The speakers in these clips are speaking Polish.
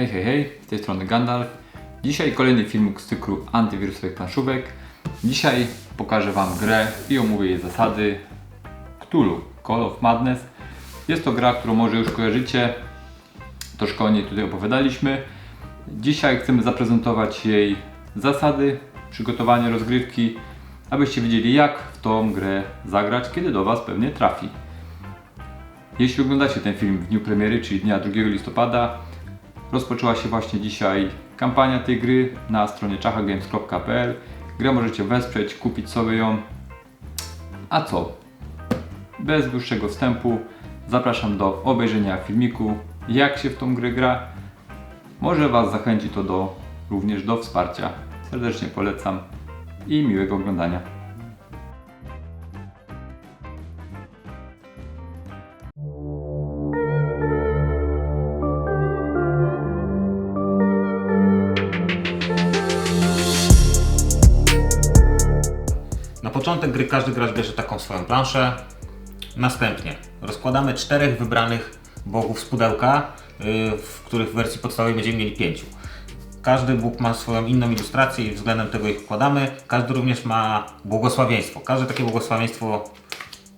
Hej, hej, hej, z tej strony Gandalf. Dzisiaj kolejny filmik z cyklu antywirusowych planszówek. Dzisiaj pokażę Wam grę i omówię jej zasady Cthulhu, Call of Madness. Jest to gra, którą może już kojarzycie, troszkę o niej tutaj opowiadaliśmy. Dzisiaj chcemy zaprezentować jej zasady, przygotowanie rozgrywki, abyście wiedzieli jak w tą grę zagrać, kiedy do Was pewnie trafi. Jeśli oglądacie ten film w dniu premiery, czyli dnia 2 listopada, rozpoczęła się właśnie dzisiaj kampania tej gry na stronie czachagames.pl. Grę możecie wesprzeć, kupić sobie ją. A co? Bez dłuższego wstępu zapraszam do obejrzenia filmiku, jak się w tą grę gra. Może Was zachęci to do, również do wsparcia. Serdecznie polecam i miłego oglądania. Początek gry każdy gracz bierze taką swoją planszę. Następnie rozkładamy czterech wybranych bogów z pudełka, yy, w których w wersji podstawowej będziemy mieli pięciu. Każdy bóg ma swoją inną ilustrację i względem tego ich układamy. Każdy również ma błogosławieństwo. Każde takie błogosławieństwo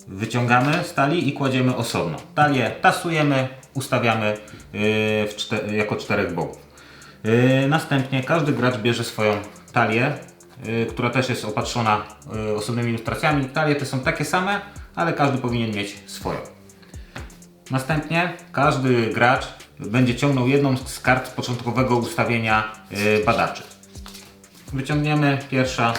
wyciągamy z talii i kładziemy osobno. Talię tasujemy, ustawiamy yy, w czte- jako czterech bogów. Yy, Następnie każdy gracz bierze swoją talię, która też jest opatrzona yy, osobnymi ilustracjami. Talie te są takie same, ale każdy powinien mieć swoją. Następnie każdy gracz będzie ciągnął jedną z kart początkowego ustawienia yy, badaczy. Wyciągniemy pierwsza.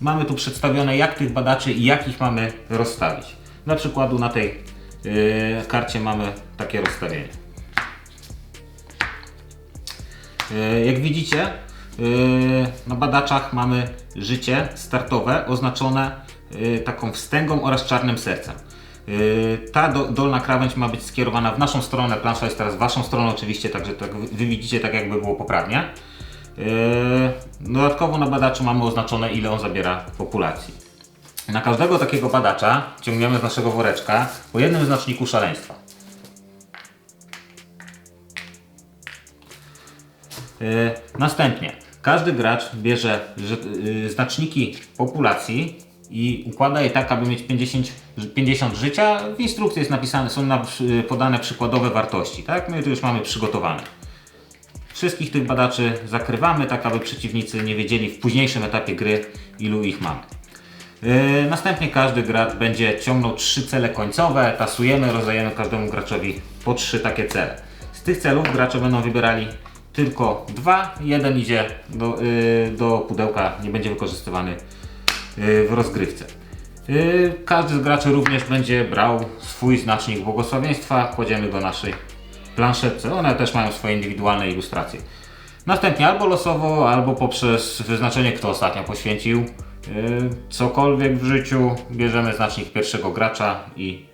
Mamy tu przedstawione jak tych badaczy i jak ich mamy rozstawić. Dla przykładu na tej karcie mamy takie rozstawienie. Jak widzicie, na badaczach mamy życie startowe oznaczone e, taką wstęgą oraz czarnym sercem. E, Ta do, dolna krawędź ma być skierowana w naszą stronę, plansza jest teraz w waszą stronę oczywiście, także tak, wy widzicie tak jakby było poprawnie. Dodatkowo na badaczu mamy oznaczone ile on zabiera populacji. Na każdego takiego badacza ciągniemy z naszego woreczka po jednym znaczniku szaleństwa. Następnie każdy gracz bierze y, znaczniki populacji i układa je tak, aby mieć 50, 50 życia. W instrukcji jest napisane, są podane przykładowe wartości. Tak? My to już mamy przygotowane. Wszystkich tych badaczy zakrywamy, tak aby przeciwnicy nie wiedzieli w późniejszym etapie gry, ilu ich mamy. Yy, Następnie każdy gracz będzie ciągnął trzy cele końcowe, tasujemy, rozdajemy każdemu graczowi po trzy takie cele. Z tych celów gracze będą wybierali tylko dwa, jeden idzie do, yy, do pudełka, nie będzie wykorzystywany yy, w rozgrywce. Yy, Każdy z graczy również będzie brał swój znacznik błogosławieństwa, kładziemy go naszej planszetce. One też mają swoje indywidualne ilustracje. Następnie albo losowo, albo poprzez wyznaczenie, kto ostatnio poświęcił yy, cokolwiek w życiu, bierzemy znacznik pierwszego gracza i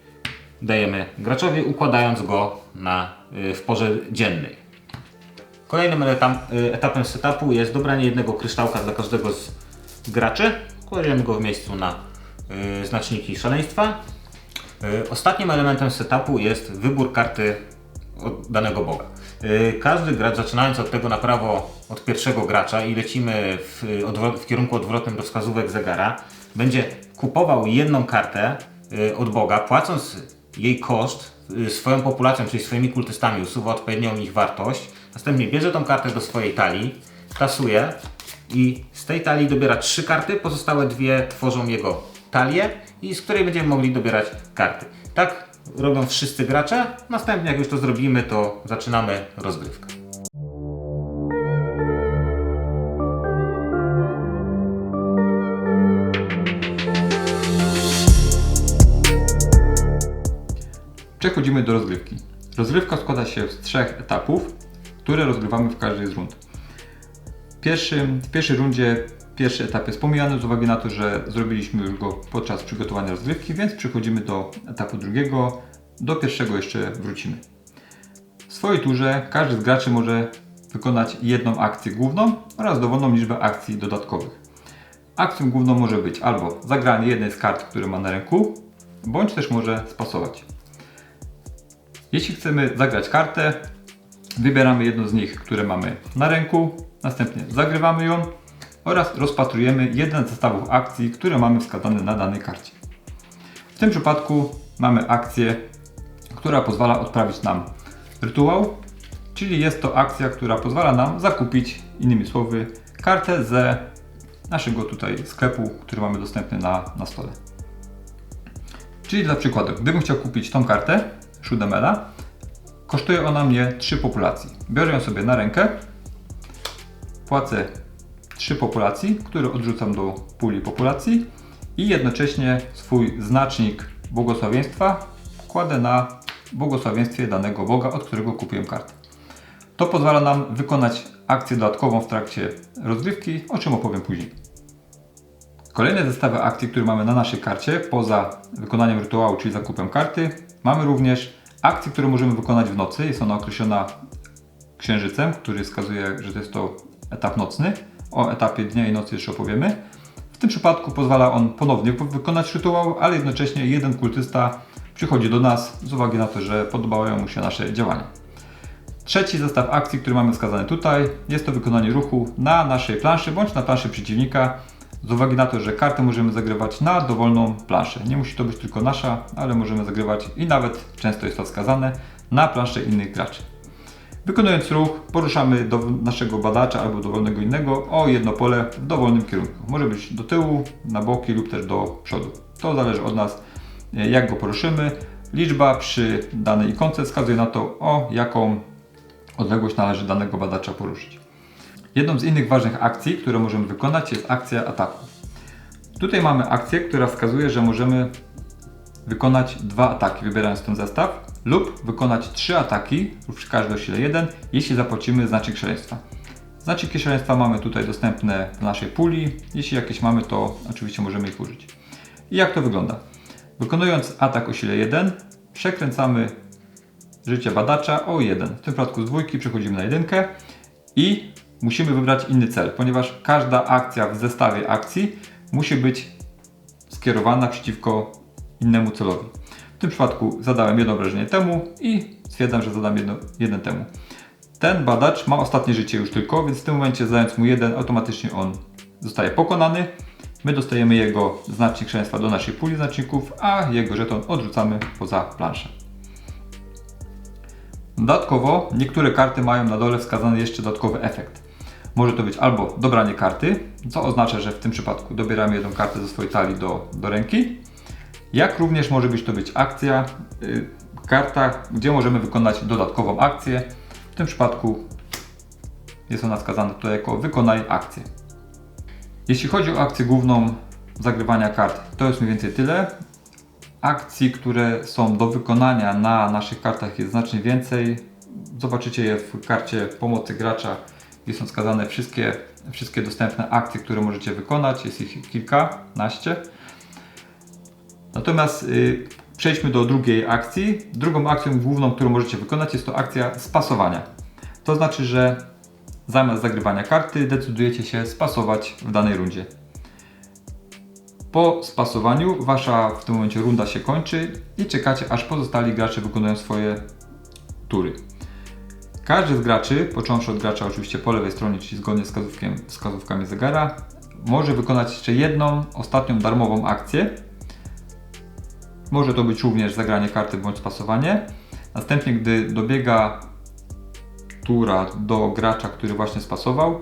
dajemy graczowi, układając go na, yy, w porze dziennej. Kolejnym etap, y, etapem setupu jest dobranie jednego kryształka dla każdego z graczy. Kładziemy go w miejscu na y, znaczniki szaleństwa. Y, Ostatnim elementem setupu jest wybór karty od danego boga. Y, Każdy gracz, zaczynając od tego na prawo od pierwszego gracza i lecimy w, w kierunku odwrotnym do wskazówek zegara, będzie kupował jedną kartę y, od boga, płacąc jej koszt y, swoją populacją, czyli swoimi kultystami, usuwa odpowiednią ich wartość. Następnie bierze tą kartę do swojej talii, tasuje i z tej talii dobiera trzy karty, pozostałe dwie tworzą jego talię i z której będziemy mogli dobierać karty. Tak robią wszyscy gracze. Następnie jak już to zrobimy, to zaczynamy rozgrywkę. Przechodzimy do rozgrywki. Rozgrywka składa się z trzech etapów, które rozgrywamy w każdej z rund. Pierwszy, w pierwszej rundzie pierwszy etap jest pomijany z uwagi na to, że zrobiliśmy już go podczas przygotowania rozgrywki, więc przechodzimy do etapu drugiego. Do pierwszego jeszcze wrócimy. W swojej turze każdy z graczy może wykonać jedną akcję główną oraz dowolną liczbę akcji dodatkowych. Akcją główną może być albo zagranie jednej z kart, które ma na ręku, bądź też może spasować. Jeśli chcemy zagrać kartę, Wybieramy jedno z nich, które mamy na ręku, następnie zagrywamy ją oraz rozpatrujemy jeden z zestawów akcji, które mamy wskazane na danej karcie. W tym przypadku mamy akcję, która pozwala odprawić nam rytuał, czyli jest to akcja, która pozwala nam zakupić, innymi słowy, kartę ze naszego tutaj sklepu, który mamy dostępny na, na stole. Czyli dla przykładu, gdybym chciał kupić tą kartę, Shudemela, kosztuje ona mnie 3 populacji. Biorę ją sobie na rękę, płacę 3 populacji, które odrzucam do puli populacji i jednocześnie swój znacznik błogosławieństwa kładę na błogosławieństwie danego Boga, od którego kupiłem kartę. To pozwala nam wykonać akcję dodatkową w trakcie rozgrywki, o czym opowiem później. Kolejne zestawy akcji, które mamy na naszej karcie, poza wykonaniem rytuału, czyli zakupem karty, mamy również akcje, które możemy wykonać w nocy. Jest ona określona księżycem, który wskazuje, że to jest to etap nocny. O etapie dnia i nocy jeszcze opowiemy. W tym przypadku pozwala on ponownie wykonać rytuał, ale jednocześnie jeden kultysta przychodzi do nas z uwagi na to, że podobają mu się nasze działania. Trzeci zestaw akcji, który mamy wskazany tutaj, jest to wykonanie ruchu na naszej planszy bądź na planszy przeciwnika. Z uwagi na to, że kartę możemy zagrywać na dowolną planszę. Nie musi to być tylko nasza, ale możemy zagrywać i nawet często jest to wskazane na planszę innych graczy. Wykonując ruch, poruszamy do naszego badacza albo dowolnego innego o jedno pole w dowolnym kierunku. Może być do tyłu, na boki lub też do przodu. To zależy od nas, e, jak go poruszymy. Liczba przy danej ikonce wskazuje na to, o jaką odległość należy danego badacza poruszyć. Jedną z innych ważnych akcji, które możemy wykonać jest akcja ataku. Tutaj mamy akcję, która wskazuje, że możemy wykonać dwa ataki, wybierając ten zestaw, lub wykonać trzy ataki, przy każdej o sile 1, jeśli zapłacimy znacznik szaleństwa. Znaczniki szaleństwa mamy tutaj dostępne w naszej puli. Jeśli jakieś mamy, to oczywiście możemy ich użyć. I jak to wygląda? Wykonując atak o sile 1, przekręcamy życie badacza o 1. W tym przypadku z dwójki przechodzimy na jedynkę i musimy wybrać inny cel, ponieważ każda akcja w zestawie akcji musi być skierowana przeciwko innemu celowi. W tym przypadku zadałem jedno obrażenie temu i stwierdzam, że zadam jedno, jeden temu. Ten badacz ma ostatnie życie już tylko, więc w tym momencie zadając mu jeden, automatycznie on zostaje pokonany. My dostajemy jego znacznik szaleństwa do naszej puli znaczników, a jego żeton odrzucamy poza planszę. Dodatkowo niektóre karty mają na dole wskazany jeszcze dodatkowy efekt. Może to być albo dobranie karty, co oznacza, że w tym przypadku dobieramy jedną kartę ze swojej talii do, do ręki, jak również może być to być akcja, y, karta, gdzie możemy wykonać dodatkową akcję. W tym przypadku jest ona wskazana tutaj jako wykonaj akcję. Jeśli chodzi o akcję główną zagrywania kart, to jest mniej więcej tyle. Akcji, które są do wykonania na naszych kartach jest znacznie więcej. Zobaczycie je w karcie pomocy gracza, gdzie są wskazane wszystkie, wszystkie dostępne akcje, które możecie wykonać. Jest ich kilkanaście. Natomiast y, przejdźmy do drugiej akcji. Drugą akcją główną, którą możecie wykonać jest to akcja spasowania. To znaczy, że zamiast zagrywania karty decydujecie się spasować w danej rundzie. Po spasowaniu wasza w tym momencie runda się kończy i czekacie aż pozostali gracze wykonują swoje tury. Każdy z graczy, począwszy od gracza oczywiście po lewej stronie, czyli zgodnie z wskazówkami zegara, może wykonać jeszcze jedną, ostatnią darmową akcję. Może to być również zagranie karty bądź spasowanie. Następnie, gdy dobiega tura do gracza, który właśnie spasował,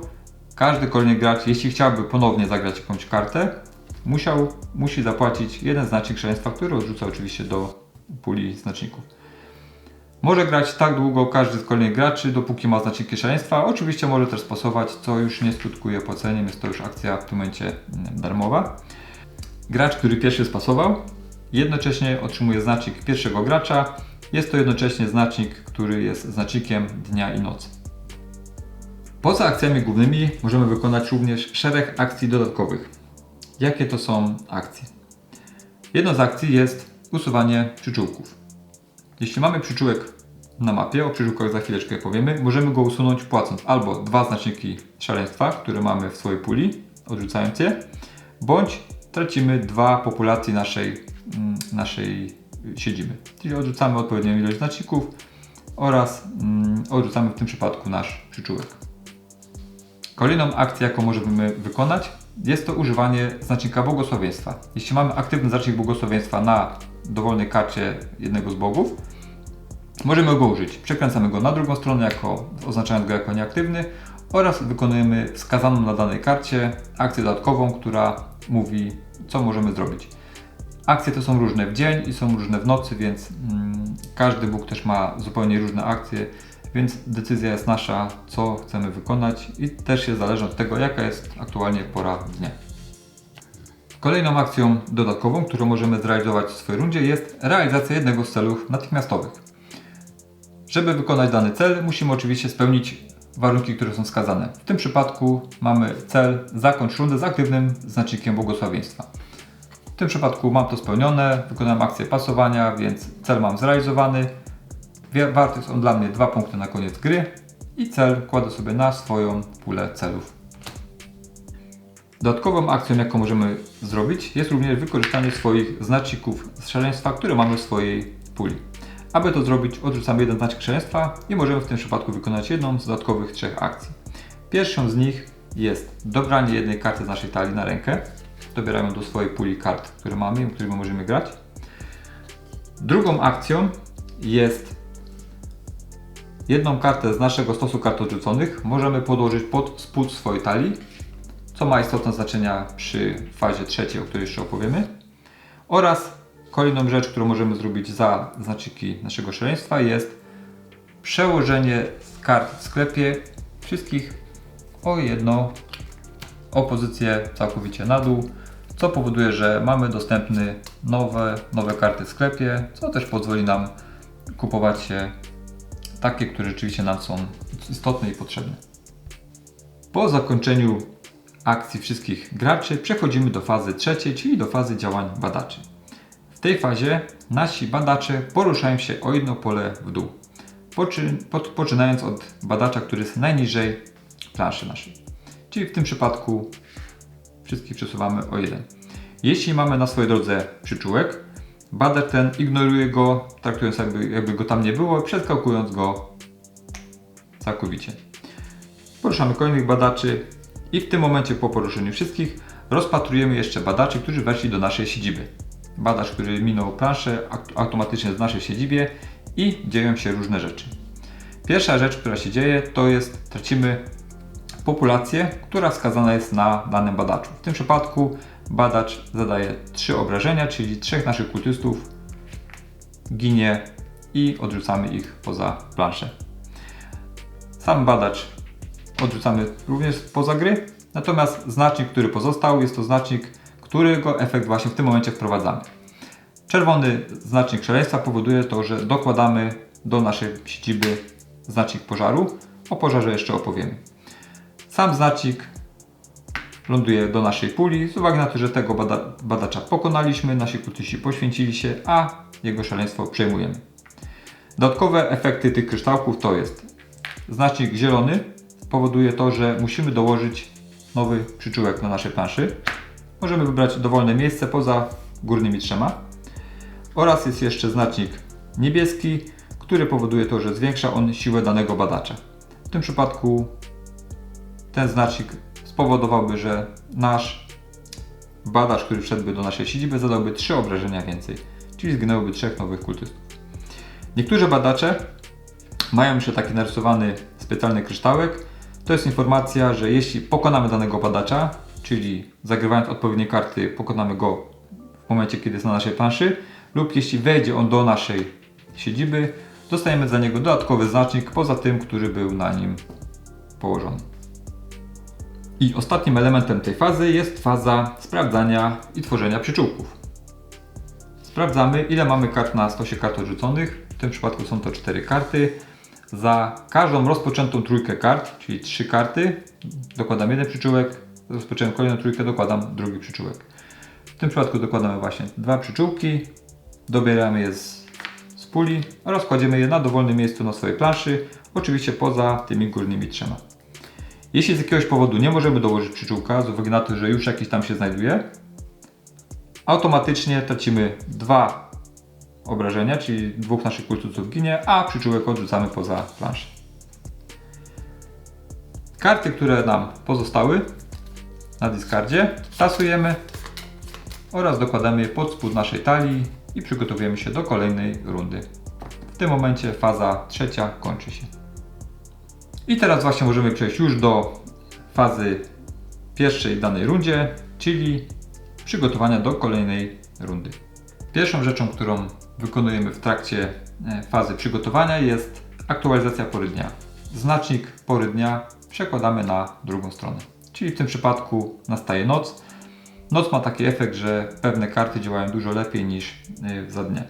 każdy kolejny gracz, jeśli chciałby ponownie zagrać jakąś kartę, musiał, musi zapłacić jeden znacznik szaleństwa, który odrzuca oczywiście do puli znaczników. Może grać tak długo każdy z kolejnych graczy, dopóki ma znaczniki szaleństwa. Oczywiście może też spasować, co już nie skutkuje płaceniem, jest to już akcja w tym momencie mm, darmowa. Gracz, który pierwszy spasował, jednocześnie otrzymuje znacznik pierwszego gracza. Jest to jednocześnie znacznik, który jest znacznikiem dnia i nocy. Poza akcjami głównymi możemy wykonać również szereg akcji dodatkowych. Jakie to są akcje? Jedną z akcji jest usuwanie przyczółków. Jeśli mamy przyczółek na mapie, o przyczółkach za chwileczkę powiemy, możemy go usunąć płacąc albo dwa znaczniki szaleństwa, które mamy w swojej puli, odrzucając je, bądź tracimy dwa populacje naszej, mm, naszej siedziby. Czyli odrzucamy odpowiednią ilość znaczników oraz mm, odrzucamy w tym przypadku nasz przyczółek. Kolejną akcję, jaką możemy wykonać, jest to używanie znacznika błogosławieństwa. Jeśli mamy aktywny znacznik błogosławieństwa na dowolnej karcie jednego z bogów, możemy go użyć. Przekręcamy go na drugą stronę, jako, oznaczając go jako nieaktywny oraz wykonujemy wskazaną na danej karcie akcję dodatkową, która mówi, co możemy zrobić. Akcje to są różne w dzień i są różne w nocy, więc mm, każdy Bóg też ma zupełnie różne akcje, więc decyzja jest nasza, co chcemy wykonać i też się zależy od tego, jaka jest aktualnie pora dnia. Kolejną akcją dodatkową, którą możemy zrealizować w swojej rundzie jest realizacja jednego z celów natychmiastowych. Żeby wykonać dany cel, musimy oczywiście spełnić warunki, które są wskazane. W tym przypadku mamy cel zakończ rundę z aktywnym znacznikiem błogosławieństwa. W tym przypadku mam to spełnione, wykonałem akcję pasowania, więc cel mam zrealizowany. Warty jest on dla mnie dwa punkty na koniec gry i cel kładę sobie na swoją pulę celów. Dodatkową akcją, jaką możemy zrobić, jest również wykorzystanie swoich znaczników z szaleństwa, które mamy w swojej puli. Aby to zrobić, odrzucamy jeden znacznik szaleństwa i możemy w tym przypadku wykonać jedną z dodatkowych trzech akcji. Pierwszą z nich jest dobranie jednej karty z naszej talii na rękę. Dobieramy do swojej puli kart, które mamy którymi możemy grać. Drugą akcją jest jedną kartę z naszego stosu kart odrzuconych możemy podłożyć pod spód swojej talii, co ma istotne znaczenia przy fazie trzeciej, o której jeszcze opowiemy. Oraz kolejną rzecz, którą możemy zrobić za znaczniki naszego szaleństwa jest przełożenie z kart w sklepie wszystkich o jedną opozycję całkowicie na dół, co powoduje, że mamy dostępne nowe, nowe karty w sklepie, co też pozwoli nam kupować się takie, które rzeczywiście nam są istotne i potrzebne. Po zakończeniu akcji wszystkich graczy przechodzimy do fazy trzeciej, czyli do fazy działań badaczy. Tej fazie nasi badacze poruszają się o jedno pole w dół, poczynając od badacza, który jest najniżej planszy naszej. Czyli w tym przypadku wszystkich przesuwamy o jeden. Jeśli mamy na swojej drodze przyczółek, badacz ten ignoruje go, traktując jakby, jakby go tam nie było, przeskakując go całkowicie. Poruszamy kolejnych badaczy i w tym momencie po poruszeniu wszystkich rozpatrujemy jeszcze badaczy, którzy weszli do naszej siedziby. Badacz, który minął planszę, aut- automatycznie jest w naszej siedzibie i dzieją się różne rzeczy. Pierwsza rzecz, która się dzieje, to jest tracimy populację, która wskazana jest na danym badaczu. W tym przypadku badacz zadaje trzy obrażenia, czyli trzech naszych kultystów ginie i odrzucamy ich poza planszę. Sam badacz odrzucamy również poza gry, natomiast znacznik, który pozostał, jest to znacznik, którego efekt właśnie w tym momencie wprowadzamy. Czerwony znacznik szaleństwa powoduje to, że dokładamy do naszej siedziby znacznik pożaru. O pożarze jeszcze opowiemy. Sam znacznik ląduje do naszej puli z uwagi na to, że tego bada badacza pokonaliśmy, nasi kultyści poświęcili się, a jego szaleństwo przejmujemy. Dodatkowe efekty tych kryształków to jest znacznik zielony powoduje to, że musimy dołożyć nowy przyczółek na naszej planszy. Możemy wybrać dowolne miejsce poza górnymi trzema. Oraz jest jeszcze znacznik niebieski, który powoduje to, że zwiększa on siłę danego badacza. W tym przypadku ten znacznik spowodowałby, że nasz badacz, który wszedłby do naszej siedziby, zadałby 3 obrażenia więcej, czyli zginęłoby trzech nowych kultystów. Niektórzy badacze mają jeszcze taki narysowany specjalny kryształek. To jest informacja, że jeśli pokonamy danego badacza, czyli zagrywając odpowiednie karty, pokonamy go w momencie, kiedy jest na naszej planszy, lub jeśli wejdzie on do naszej siedziby, dostajemy za niego dodatkowy znacznik poza tym, który był na nim położony. I ostatnim elementem tej fazy jest faza sprawdzania i tworzenia przyczółków. Sprawdzamy, ile mamy kart na stosie kart odrzuconych. W tym przypadku są to 4 karty. Za każdą rozpoczętą trójkę kart, czyli 3 karty, dokładam jeden przyczółek. Rozpocząłem kolejną trójkę, dokładam drugi przyczółek. W tym przypadku dokładamy właśnie dwa przyczółki, dobieramy je z, z puli oraz kładziemy je na dowolnym miejscu na swojej planszy, oczywiście poza tymi górnymi trzema. Jeśli z jakiegoś powodu nie możemy dołożyć przyczółka, z uwagi na to, że już jakiś tam się znajduje, automatycznie tracimy dwa obrażenia, czyli dwóch naszych kultystów ginie, a przyczółek odrzucamy poza planszę. Karty, które nam pozostały na discardzie, tasujemy oraz dokładamy je pod spód naszej talii i przygotowujemy się do kolejnej rundy. W tym momencie faza trzecia kończy się. I teraz właśnie możemy przejść już do fazy pierwszej danej rundzie, czyli przygotowania do kolejnej rundy. Pierwszą rzeczą, którą wykonujemy w trakcie e, fazy przygotowania jest aktualizacja pory dnia. Znacznik pory dnia przekładamy na drugą stronę. Czyli w tym przypadku nastaje noc. Noc ma taki efekt, że pewne karty działają dużo lepiej niż e, za dnie.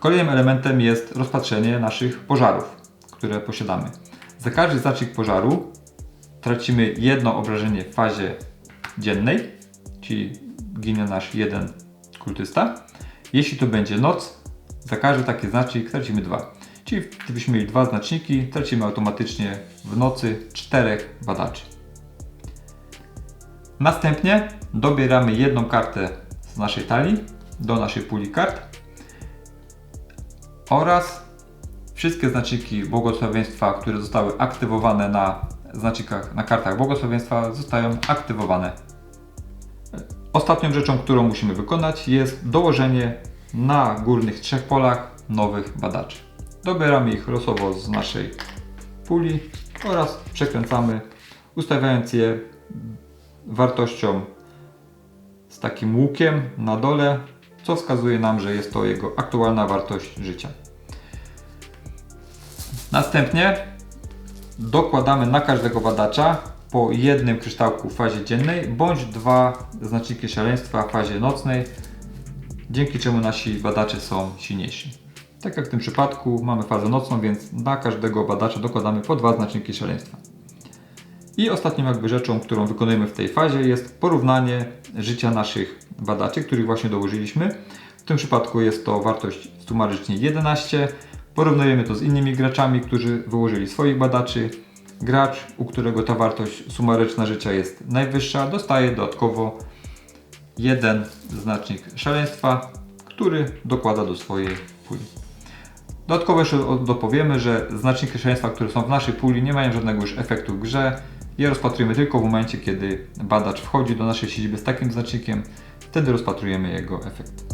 Kolejnym elementem jest rozpatrzenie naszych pożarów, które posiadamy. Za każdy znacznik pożaru tracimy jedno obrażenie w fazie dziennej, czyli ginie nasz jeden kultysta. Jeśli to będzie noc, za każdy taki znacznik tracimy dwa. Czyli gdybyśmy mieli dwa znaczniki, tracimy automatycznie w nocy czterech badaczy. Następnie dobieramy jedną kartę z naszej talii do naszej puli kart oraz wszystkie znaczniki błogosławieństwa, które zostały aktywowane na znacznikach, na kartach błogosławieństwa zostają aktywowane. Ostatnią rzeczą, którą musimy wykonać jest dołożenie na górnych trzech polach nowych badaczy. Dobieramy ich losowo z naszej puli oraz przekręcamy, ustawiając je wartością z takim łukiem na dole, co wskazuje nam, że jest to jego aktualna wartość życia. Następnie dokładamy na każdego badacza po jednym kryształku w fazie dziennej bądź dwa znaczniki szaleństwa w fazie nocnej, dzięki czemu nasi badacze są silniejsi. Tak jak w tym przypadku mamy fazę nocną, więc na każdego badacza dokładamy po dwa znaczniki szaleństwa. I ostatnią jakby rzeczą, którą wykonujemy w tej fazie jest porównanie życia naszych badaczy, których właśnie dołożyliśmy. W tym przypadku jest to wartość sumarycznie 11. Porównujemy to z innymi graczami, którzy wyłożyli swoich badaczy. Gracz, u którego ta wartość sumaryczna życia jest najwyższa, dostaje dodatkowo jeden znacznik szaleństwa, który dokłada do swojej puli. Dodatkowo jeszcze dopowiemy, że znaczniki szaleństwa, które są w naszej puli nie mają żadnego już efektu w grze. Je rozpatrujemy tylko w momencie, kiedy badacz wchodzi do naszej siedziby z takim znacznikiem, wtedy rozpatrujemy jego efekt.